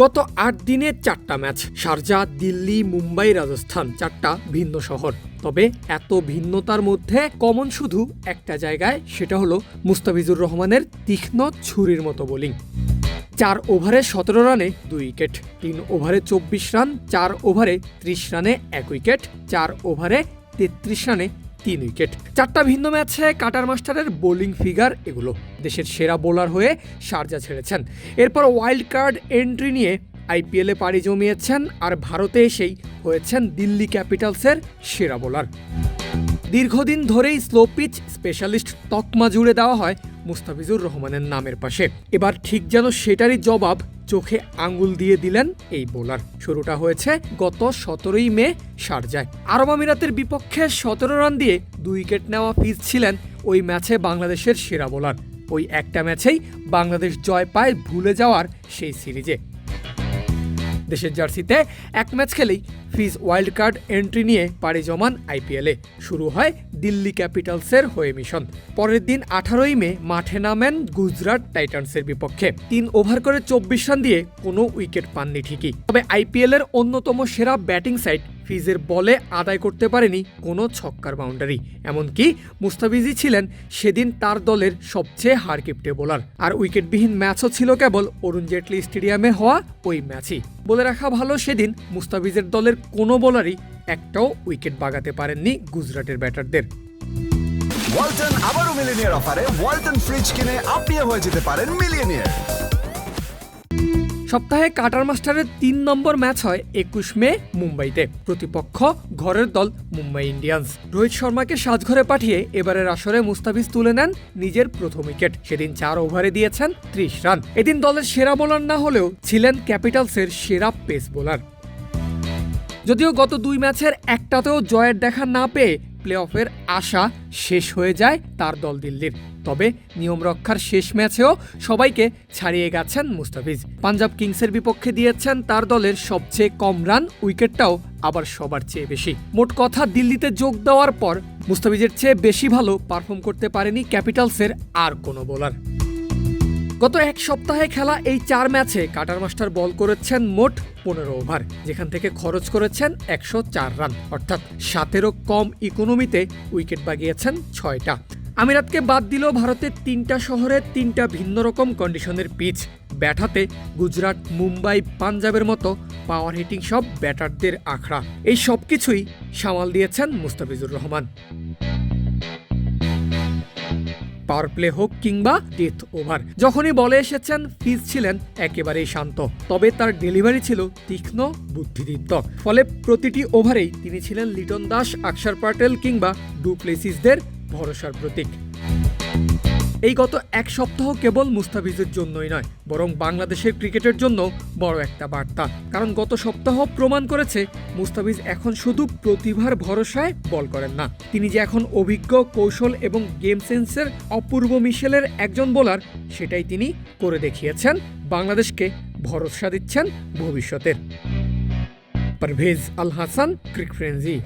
গত আট দিনে চারটা ম্যাচ, শারজা, দিল্লি, মুম্বাই, রাজস্থান, চারটা ভিন্ন শহর। তবে এত ভিন্নতার মধ্যে কমন শুধু একটা জায়গায়, সেটা হলো মুস্তাফিজুর রহমানের তীক্ষ্ণ ছুরির মতো বোলিং। চার ওভারে সতেরো রানে দুই উইকেট, তিন ওভারে চব্বিশ রান, চার ওভারে ত্রিশ রানে এক উইকেট, চার ওভারে তেত্রিশ রানে তিন উইকেট। চারটা ভিন্ন ম্যাচে কাটার মাস্টারের বোলিং ফিগার এগুলো। দেশের সেরা বোলার হয়ে সারজা ছেড়েছেন। এরপর ওয়াইল্ড কার্ড এন্ট্রি নিয়ে আইপিএলে পাড়ি জমিয়েছেন আর ভারতে এসেই হয়েছেন দিল্লি ক্যাপিটালসের সেরা বোলার। দীর্ঘদিন ধরেই স্লো পিচ স্পেশালিস্ট তকমা জুড়ে দেওয়া হয় মুস্তাফিজুর রহমানের নামের পাশে। এবার ঠিক যেন সেটারই জবাব চোখে আঙ্গুল দিয়ে দিলেন এই বোলার। শুরুটা হয়েছে গত সতেরোই মে শারজায়। আরব আমিরাতের বিপক্ষে সতেরো রান দিয়ে দুই উইকেট নেওয়া ফিজ ছিলেন ওই ম্যাচে বাংলাদেশের সেরা বোলার। ওই একটা ম্যাচেই বাংলাদেশ জয় পায় ভুলে যাওয়ার সেই সিরিজে। দেশের জার্সিতে এক ম্যাচ খেলেই ফিজ ওয়াইল্ড কার্ড এন্ট্রি নিয়ে পাড়ি জমান আইপিএলে। শুরু হয় দিল্লি ক্যাপিটালসের হয়ে মিশন। পরের দিন আঠারোই মে মাঠে নামেন গুজরাট টাইটান্সের বিপক্ষে। তিন ওভার করে চব্বিশ রান দিয়ে কোনো উইকেট পাননি ঠিকই। তবে আইপিএলের অন্যতম সেরা ব্যাটিং সাইট ফিজের বলে আদায় করতে পারেনি কোনো ছক্কার বাউন্ডারি। এমনকি মুস্তাফিজি ছিলেন সেদিন তার দলের সবচেয়ে হারকিপ্টে বোলার। আর উইকেটবিহীন ম্যাচও ছিল কেবল অরুণ জেটলি স্টেডিয়ামে হওয়া ওই ম্যাচই। বলে রাখা ভালো সেদিন মুস্তাফিজের দলের কোনো বোলারই একটাও উইকেট বাগাতে পারেননি গুজরাটের ব্যাটারদের। ওয়ালটন আবারও মিলিনিয়ার অফারে ওয়ালটন ফ্রিজ কিনে আপনিও হয়ে যেতে পারেন মিলিয়নিয়ার। সপ্তাহে কাটার মাস্টারের তিন নম্বর ম্যাচ হয় একুশ মে মুম্বাইতে। প্রতিপক্ষ ঘরের দল মুম্বাই ইন্ডিয়ান্স। রোহিত শর্মাকে সাজঘরে পাঠিয়ে এবারের আসরে মুস্তাফিজ তুলে নেন নিজের প্রথম উইকেট। সেদিন চার ওভারে দিয়েছেন ত্রিশ রান। এদিন দলের সেরা বোলার না হলেও ছিলেন ক্যাপিটালসের সেরা পেস বোলার। যদিও গত দুই ম্যাচের একটাতেও জয়ের দেখা না পেয়ে প্লে অফের আশা শেষ হয়ে যায় তার দল দিল্লির। তবে নিয়ম রক্ষার শেষ ম্যাচেও সবাইকে ছাড়িয়ে গেছেন মুস্তাফিজ। পাঞ্জাব কিংসের বিপক্ষে দিয়েছেন তার দলের সবচেয়ে কম রান, উইকেটটাও আবার সবার চেয়ে বেশি। মোট কথা, দিল্লিতে যোগ দেওয়ার পর মুস্তাফিজের চেয়ে বেশি ভালো পারফর্ম করতে পারেনি ক্যাপিটালসের আর কোনো বোলার। গত এক সপ্তাহে খেলা এই চার ম্যাচে কাটার মাস্টার বল করেছেন মোট পনেরো ওভার, যেখান থেকে খরচ করেছেন একশো চার রান। অর্থাৎ সাতেরও কম ইকোনমিতে উইকেট বাগিয়েছেন ছয়টা। আমিরাতকে বাদ দিল ভারতের তিনটা শহরে তিনটা ভিন্ন রকম কন্ডিশনের পিচ। ব্যাটাতে গুজরাট, মুম্বাই, পাঞ্জাবের মতো পাওয়ার হিটিং সব ব্যাটারদের আখড়া। এই সব কিছুই সামাল দিয়েছেন মুস্তাফিজুর রহমান। পাওয়ার প্লে হোক কিংবা ডেথ ওভার। যখনই বলে এসেছেন, ফিজ ছিলেন একেবারেই শান্ত। তবে তার ডেলিভারি ছিল তীক্ষ্ণ বুদ্ধিদীপ্ত ফলে প্রতিটি ওভারেই তিনি ছিলেন লিটন দাস আকসার প্যাটেল কিংবা ডুপ্লেসিসদের ভরসার প্রতীক। এই গত এক সপ্তাহ কেবল মুস্তাফিজের জন্যই নয়, বরং বাংলাদেশের ক্রিকেটের জন্য বড় একটা বার্তা। কারণ গত সপ্তাহ প্রমাণ করেছে, মুস্তাফিজ এখন শুধু প্রতিভার ভরসায় বল করেন না। তিনি যে এখন অভিজ্ঞ, কৌশল এবং গেম সেন্সের অপূর্ব মিশেলের একজন বোলার, সেটাই তিনি করে দেখিয়েছেন, বাংলাদেশকে ভরসা দিচ্ছেন ভবিষ্যতের। পারভেজ আল হাসান, ক্রিক ফ্রেন্সি।